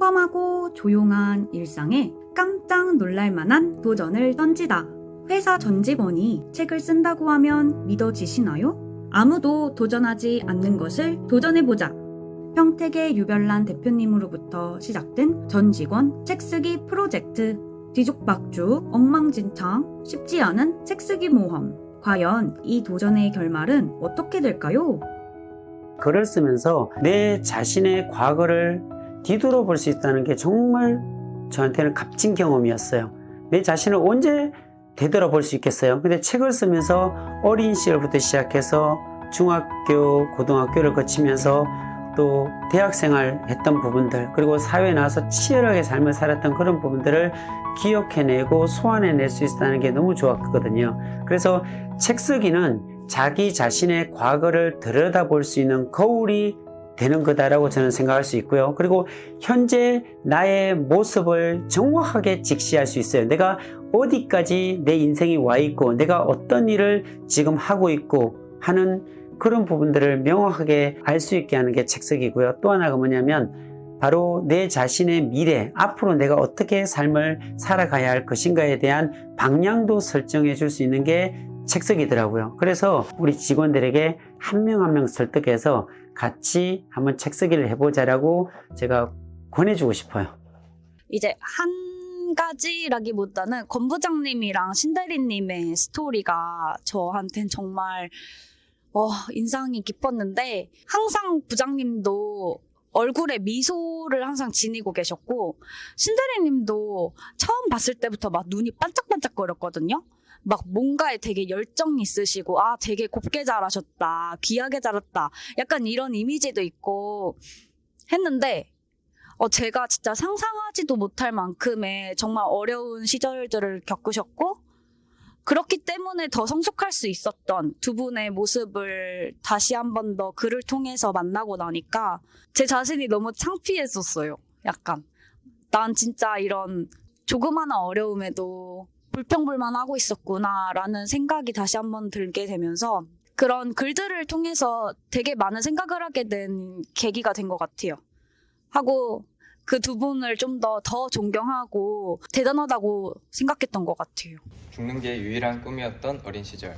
평범하고 조용한 일상에 깜짝 놀랄 만한 도전을 던지다. 회사 전 직원이 책을 쓴다고 하면 믿어지시나요? 아무도 도전하지 않는 것을 도전해보자. 평택의 유별난 대표님으로부터 시작된 전 직원 책쓰기 프로젝트. 뒤죽박죽, 엉망진창, 쉽지 않은 책쓰기 모험. 과연 이 도전의 결말은 어떻게 될까요? 글을 쓰면서 내 자신의 과거를 뒤돌아볼 수 있다는 게 정말 저한테는 값진 경험이었어요. 내 자신을 언제 되돌아볼 수 있겠어요? 근데 책을 쓰면서 어린 시절부터 시작해서 중학교, 고등학교를 거치면서 또 대학생활 했던 부분들 그리고 사회에 나와서 치열하게 삶을 살았던 그런 부분들을 기억해내고 소환해낼 수 있다는 게 너무 좋았거든요. 그래서 책 쓰기는 자기 자신의 과거를 들여다볼 수 있는 거울이 되는 거다라고 저는 생각할 수 있고요. 그리고 현재 나의 모습을 정확하게 직시할 수 있어요. 내가 어디까지 내 인생이 와 있고, 내가 어떤 일을 지금 하고 있고 하는 그런 부분들을 명확하게 알 수 있게 하는 게 책쓰기고요. 또 하나가 뭐냐면 바로 내 자신의 미래, 앞으로 내가 어떻게 삶을 살아가야 할 것인가에 대한 방향도 설정해 줄 수 있는 게 책쓰기더라고요. 그래서 우리 직원들에게 한 명 한명 설득해서 같이 한번 책 쓰기를 해보자라고 제가 권해주고 싶어요. 이제 한 가지라기보다는 권 부장님이랑 신대리님의 스토리가 저한텐 정말 어, 인상이 깊었는데 항상 부장님도 얼굴에 미소를 항상 지니고 계셨고 신대리님도 처음 봤을 때부터 막 눈이 반짝반짝거렸거든요. 막 뭔가에 되게 열정이 있으시고 아 되게 곱게 자라셨다 귀하게 자랐다 약간 이런 이미지도 있고 했는데 어, 제가 진짜 상상하지도 못할 만큼의 정말 어려운 시절들을 겪으셨고, 그렇기 때문에 더 성숙할 수 있었던 두 분의 모습을 다시 한 번 더 글을 통해서 만나고 나니까 제 자신이 너무 창피했었어요. 약간. 난 진짜 이런 조그마한 어려움에도 불평불만 하고 있었구나라는 생각이 다시 한번 들게 되면서 그런 글들을 통해서 되게 많은 생각을 하게 된 계기가 된 것 같아요. 하고 그 두 분을 좀더더 존경하고 대단하다고 생각했던 것 같아요. 죽는 게 유일한 꿈이었던 어린 시절.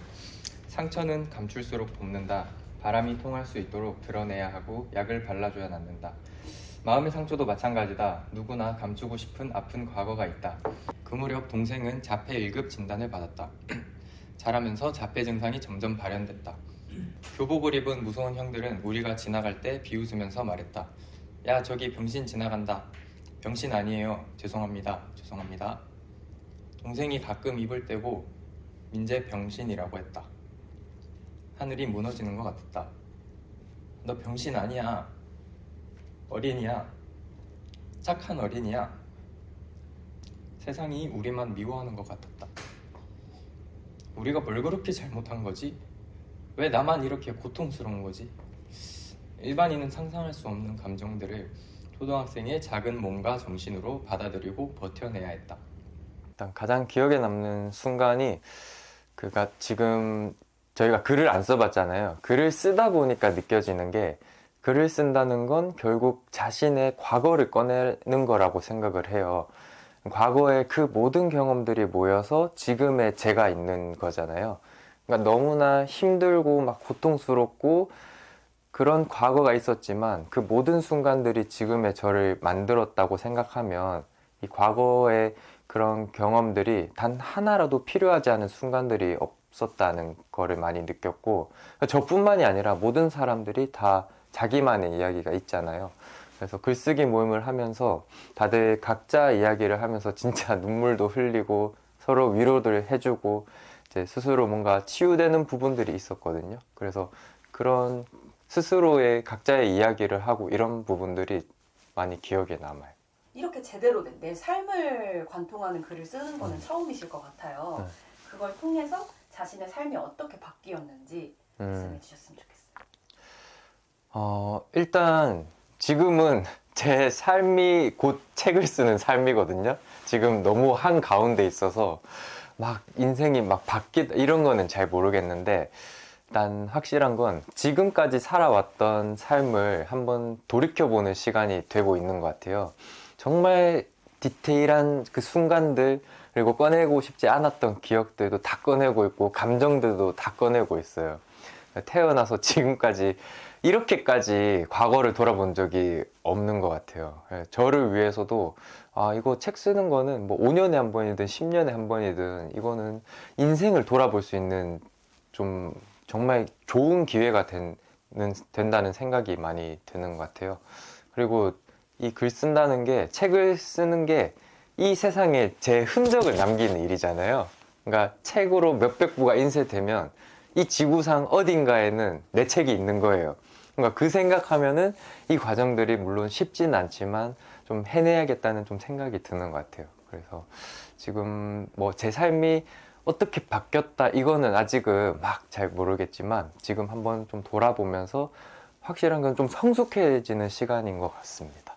상처는 감출수록 돋는다. 바람이 통할 수 있도록 드러내야 하고 약을 발라줘야 낫는다. 마음의 상처도 마찬가지다. 누구나 감추고 싶은 아픈 과거가 있다. 그 무렵 동생은 자폐 1급 진단을 받았다. 자라면서 자폐 증상이 점점 발현됐다. 교복을 입은 무서운 형들은 우리가 지나갈 때 비웃으면서 말했다. 야 저기 병신 지나간다. 병신 아니에요. 죄송합니다. 죄송합니다. 동생이 가끔 입을 떼고 민재 병신이라고 했다. 하늘이 무너지는 것 같았다. 너 병신 아니야. 어린이야. 착한 어린이야. 세상이 우리만 미워하는 것 같았다. 우리가 뭘 그렇게 잘못한 거지? 왜 나만 이렇게 고통스러운 거지? 일반인은 상상할 수 없는 감정들을 초등학생의 작은 몸과 정신으로 받아들이고 버텨내야 했다. 일단 가장 기억에 남는 순간이 그가 지금 저희가 글을 안 써봤잖아요. 글을 쓰다 보니까 느껴지는 게 글을 쓴다는 건 결국 자신의 과거를 꺼내는 거라고 생각을 해요. 과거의 그 모든 경험들이 모여서 지금의 제가 있는 거잖아요. 그러니까 너무나 힘들고 막 고통스럽고 그런 과거가 있었지만 그 모든 순간들이 지금의 저를 만들었다고 생각하면 이 과거의 그런 경험들이 단 하나라도 필요하지 않은 순간들이 없었다는 거를 많이 느꼈고 저뿐만이 아니라 모든 사람들이 다 자기만의 이야기가 있잖아요. 그래서 글쓰기 모임을 하면서 다들 각자 이야기를 하면서 진짜 눈물도 흘리고 서로 위로를 해주고 이제 스스로 뭔가 치유되는 부분들이 있었거든요. 그래서 그런 스스로의 각자의 이야기를 하고 이런 부분들이 많이 기억에 남아요. 이렇게 제대로 된 내 삶을 관통하는 글을 쓰는 거는 음. 처음이실 것 같아요. 네. 그걸 통해서 자신의 삶이 어떻게 바뀌었는지 말씀해 음, 주셨으면 좋겠어요. 어, 일단 지금은 제 삶이 곧 책을 쓰는 삶이거든요. 지금 너무 한 가운데 있어서 막 인생이 막 바뀌다 이런 거는 잘 모르겠는데 일단 확실한 건 지금까지 살아왔던 삶을 한번 돌이켜보는 시간이 되고 있는 것 같아요. 정말 디테일한 그 순간들 그리고 꺼내고 싶지 않았던 기억들도 다 꺼내고 있고 감정들도 다 꺼내고 있어요. 태어나서 지금까지 이렇게까지 과거를 돌아본 적이 없는 것 같아요. 예, 저를 위해서도 아 이거 책 쓰는 거는 뭐 5년에 한 번이든 10년에 한 번이든 이거는 인생을 돌아볼 수 있는 좀 정말 좋은 기회가 된, 된다는 생각이 많이 드는 것 같아요. 그리고 이 글 쓴다는 게 책을 쓰는 게 이 세상에 제 흔적을 남기는 일이잖아요. 그러니까 책으로 몇백 부가 인쇄되면 이 지구상 어딘가에는 내 책이 있는 거예요. 그러니까 그 생각하면은 이 과정들이 물론 쉽지는 않지만 좀 해내야겠다는 좀 생각이 드는 것 같아요. 그래서 지금 뭐 제 삶이 어떻게 바뀌었다 이거는 아직은 막 잘 모르겠지만 지금 한번 좀 돌아보면서 확실한 건 좀 성숙해지는 시간인 것 같습니다.